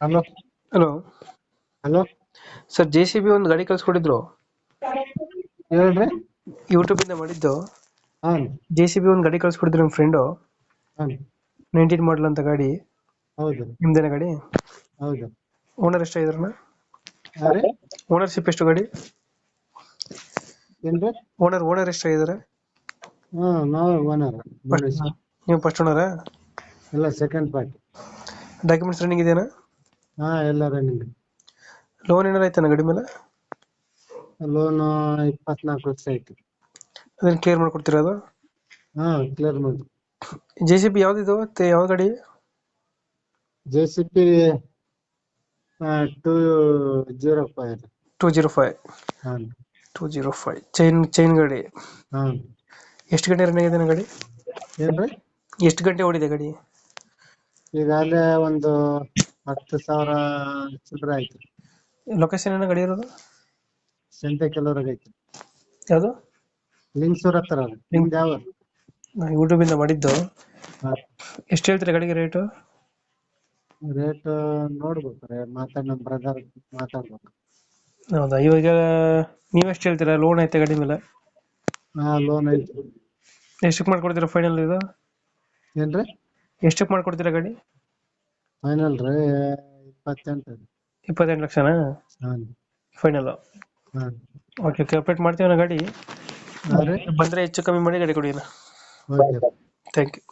Hello? Hello? Hello? Sir J C B ಒಂದು ಗಾಡಿ ಕಳ್ಸ್ಕೊಟ್ಟಿದ್ರು ಹೇಳ್ರಿ. ಯೂಟ್ಯೂಬಿಂದ ಮಾಡಿದ್ದು. ಹಾಂ. ಜೆ ಸಿ ಬಿ ಒಂದು ಗಾಡಿ ಕಳ್ಸ್ಕೊಟ್ಟಿದ್ರು ನಿಮ್ ಫ್ರೆಂಡು ಹಾಂ. ನೈನ್ಟೀನ್ ಮಾಡಲ್ ಅಂತ ಗಾಡಿ. ಹೌದು. ನಿಮ್ದೇನ ಗಾಡಿ? ಹೌದು. ಓನರ್ ಎಷ್ಟಾಗಿದ್ರಣ್ಣ ಯಾರು? ಓನರ್ಶಿಪ್ ಎಷ್ಟು ಗಾಡಿ? ಏನ್ರಿ? ಓನರ್ ಓನರ್ ಎಷ್ಟ ಇದಾರೆ ಹಾ ನಾವು ಓನರ್ ನೀವು ಫಸ್ಟ್ ಓನರ ಎಲ್ಲ ಸೆಕೆಂಡ್ ಪಾರ್ಟಿ ಡಾಕ್ಯುಮೆಂಟ್ಸ್ ರನ್ನಿಂಗ್ ಇದೆಯಾ? ಹಾಂ ಎಲ್ಲ ರನ್ನಿಂಗ್ ಲೋನ್ ಏನಾರ ಆಯ್ತಾನ ಗಾಡಿ ಮೇಲೆ? ಲೋನ್ ಇಪ್ಪತ್ನಾಲ್ಕು ಐತಿ. ಅದನ್ನ ಕ್ಲಿಯರ್ ಮಾಡ್ಕೊಡ್ತೀರಾ ಅದು? ಹಾ ಕ್ಲಿಯರ್ ಮಾಡಿ. ಜೆ ಸಿ ಬಿ ಯಾವ್ದಿದು ಮತ್ತೆ ಯಾವ ಗಾಡಿ? J C P two zero five two zero five ಹಾಂ. Two zero five chain chain ಗಾಡಿ. ಹಾಂ. ಎಷ್ಟು ಗಂಟೆ ರನ್ ಆಗಿದೆ ಗಾಡಿ? ಏನ್ರಿ? ಎಷ್ಟು ಗಂಟೆ ಓಡಿದೆ ಗಾಡಿ? ಈಗಾಗಲೇ ಒಂದು ಹತ್ತು ಸಾವಿರ ಚಿಲ್ಲರೆ ಆಯ್ತು. ಲೊಕೇಶನ್ ಏನ ಗಾಡಿ ಇರೋದು? ಸಂತೆ ಕೆಲವರಿಗೆ ಐತಿ ಯಾವುದು? ಲಿಂಗ್ಸೂರ್ ಹತ್ರ ನಿಮ್ದು ಯಾವ ನಾನು ಯೂಟ್ಯೂಬಿಂದ ಮಾಡಿದ್ದು. ಎಷ್ಟು ಹೇಳ್ತೀರಾ ಗಡಿಗೆ ರೇಟು ರೇಟ್ ನೋಡ್ಬೇಕ್ರೆ ಮಾತಾಡ್ ನಮ್ಮ ಬ್ರದರ್ ಮಾತಾಡ್ಬೇಕು. ಹೌದಾ? ಇವಾಗ ನೀವೆಷ್ಟು ಹೇಳ್ತೀರಾ? ಲೋನ್ ಐತೆ ಗಡಿ ಮೇಲೆ? ಹಾ ಲೋನ್ ಐತಿ. ಎಷ್ಟಕ್ಕೆ ಮಾಡ್ಕೊಡ್ತೀರಾ ಫೈನಲ್ ಇದು? ಏನ್ರಿ? ಎಷ್ಟಕ್ಕೆ ಮಾಡ್ಕೊಡ್ತೀರಾ ಗಾಡಿ? ಫೈನಲ್ ರೀ ಇಪ್ಪತ್ತೆಂಟು ಇಪ್ಪತ್ತೆಂಟು ಲಕ್ಷನಾ? ಹಾಂ. ಫೈನಲ್ ಹಾಂ. ಓಕೆ ಓಕೆ ಅಪ್ಡೇಟ್ ಮಾಡ್ತೀವಿ ನಾ ಗಾಡಿ? ಹಾಂ ರೀ. ಬಂದರೆ ಹೆಚ್ಚು ಕಮ್ಮಿ ಮಾಡಿ ಗಾಡಿ ಕೊಡಿ ಓಕೆ ಥ್ಯಾಂಕ್ ಯು